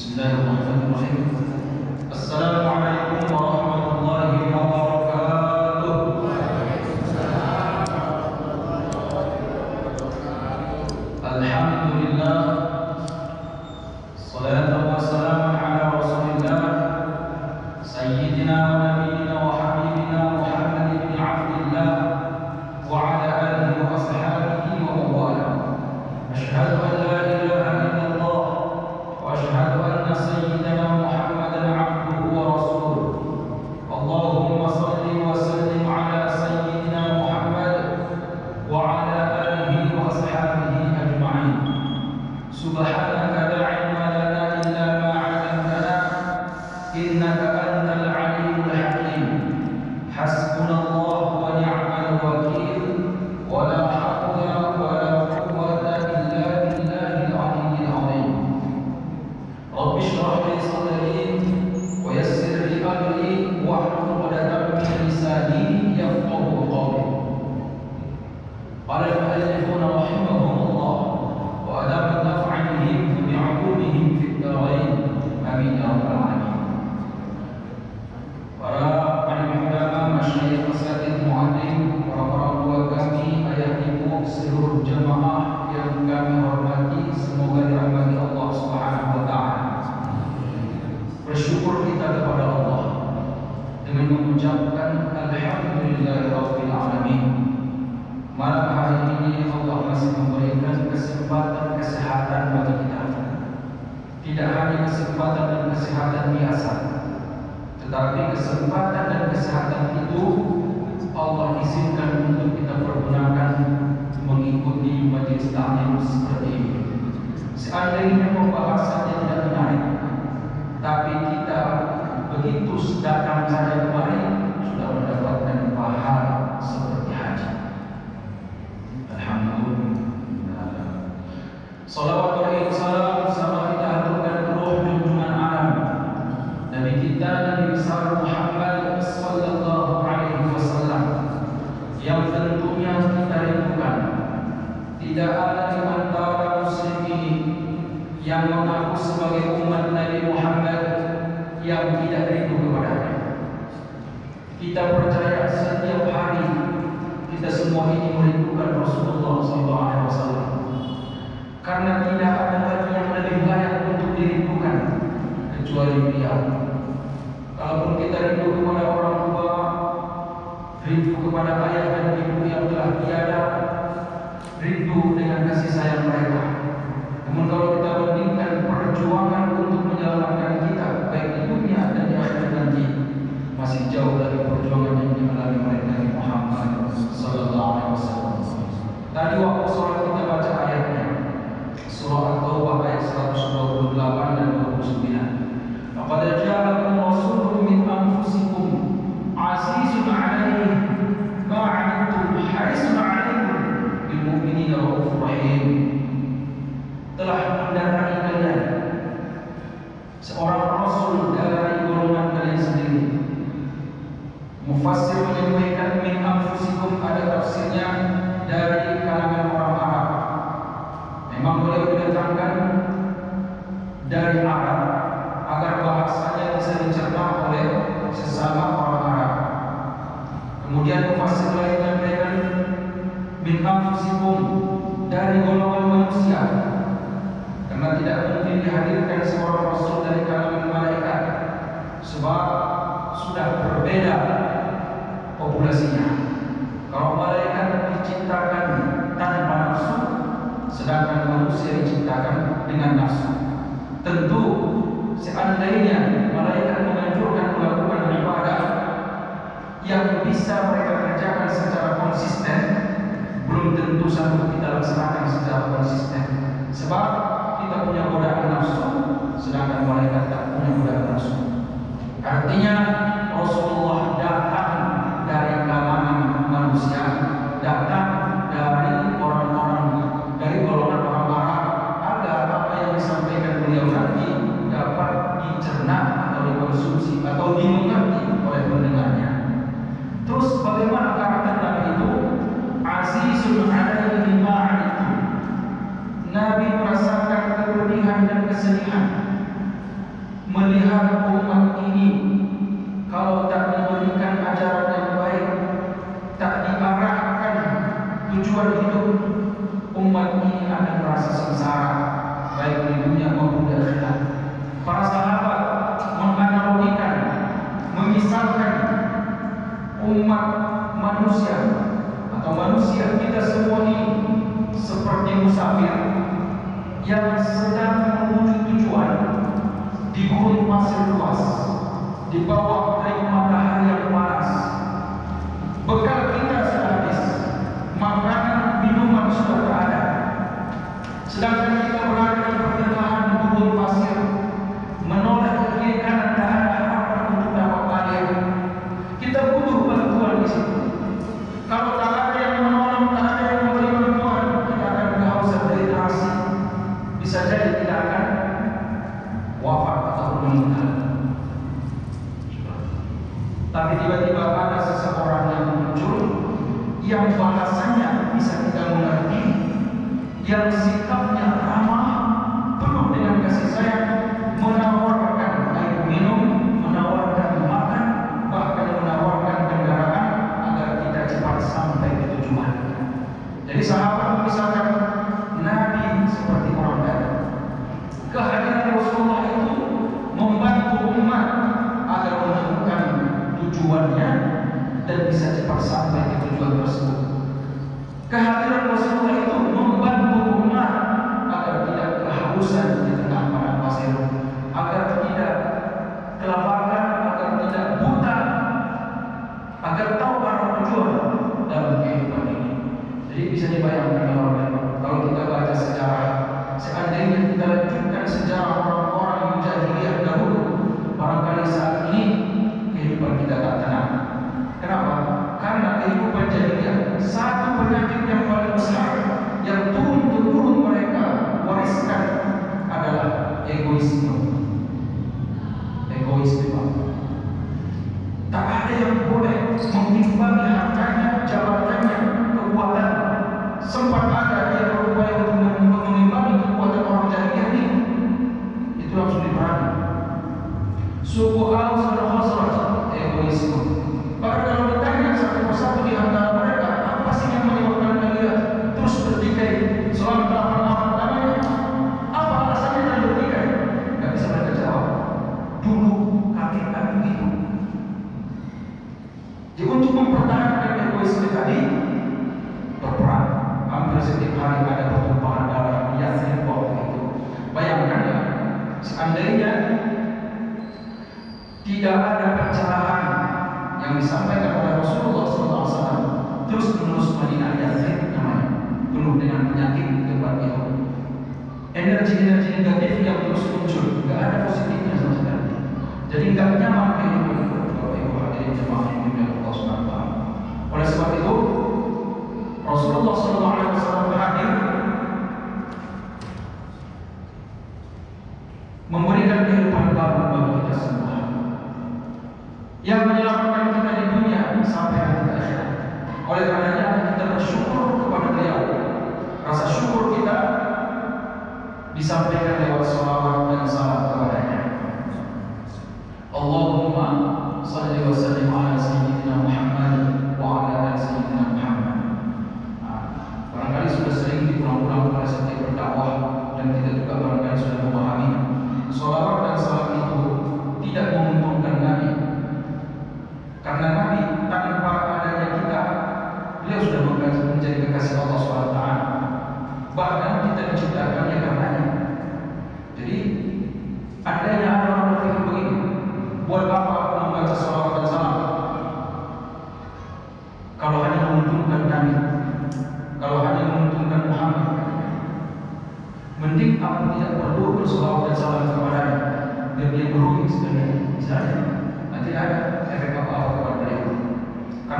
بسم الله الرحمن الرحيم. السلام Seandainya pembahasannya tidak menarik, tapi kita begitu datang saja kemari sudah mendapatkan pahala seperti haji. Alhamdulillah. Salawat wa salam sama kita aturkan ke roh junjungan alam Nabi kita Nabi besar Muhammad sallallahu alaihi wasallam yang tentunya kita rindukan. Tidak ada di yang mengaku sebagai umat Nabi Muhammad yang tidak rindu kepadanya. Kita percaya setiap hari kita semua ini merindukan Rasulullah SAW. Karena tidak ada lagi yang lebih layak untuk dirindukan kecuali beliau. Kalaupun kita rindu kepada orang tua, rindu kepada ayah dan ibu yang telah tiada, rindu dengan kasih sayang mereka. Namun kalau kita bandingkan perjuangan untuk menyelamatkan kita baik di dunia dan di akhirat nanti masih jauh dari perjuangan yang dialami oleh Nabi Muhammad sallallahu alaihi wasallam. Tadi waktu sholat kita baca ayatnya surah At-Taubah ayat 128 dan 29. Laqad ja'akum rasulun min anfusikum azizun 'alaihi ma 'anittum harisun 'alaikum bil mu'minina raufur rahim. Telah mendatangi kalian seorang rasul dari golongan kalian sendiri. Mufassir menyampaikan min anfusikum ada tafsirnya dari kalangan orang Arab. Memang boleh didatangkan dari Arab agar bahasanya bisa dicerna oleh sesama orang Arab. Kemudian mufassir lain menyampaikan min anfusikum dari golongan manusia. Karena tidak mungkin dihadirkan seorang rasul dari kalangan malaikat sebab sudah berbeda populasinya. Kalau malaikat diciptakan tanpa nafsu, sedangkan manusia diciptakan dengan nafsu. Tentu seandainya malaikat menganjurkan melakukan ibadah yang bisa mereka kerjakan secara konsisten, belum tentu sanggup kita laksanakan secara konsisten. Sebab kita punya godaan nafsu, sedangkan malaikat tak punya godaan nafsu. Artinya Rasulullah datang atau dimengerti oleh pendengarnya. Terus bagaimana karakter Nabi itu? Azizun alaihi itu. Nabi merasakan kepedihan dan kesedihan melihat umat ini kalau tak diberikan ajaran yang baik, tak diarahkan tujuan hidup, umat ini akan merasa sengsara baik di dunia maupun di akhirat. Para sahabat menganalogikan memisahkan umat manusia atau manusia kita semua ini seperti musafir yang sedang menuju tujuan di gurun pasir luas di bawah energi-energi negatif yang terus muncul, nggak ada positifnya sama sekali. Jadi nggak nyaman kehidupan kalau ibu hadirin jemaah yang Allah SWT Oleh sebab itu, Rasulullah SAW hadir memberikan kehidupan baru bagi kita semua yang menyelamatkan kita di dunia sampai hari akhirat. Oleh karenanya kita bersyukur kepada Beliau. Rasa syukur kita disampaikan lewat sholawat dan salam kepadanya. Allahumma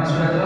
পড়াশোনা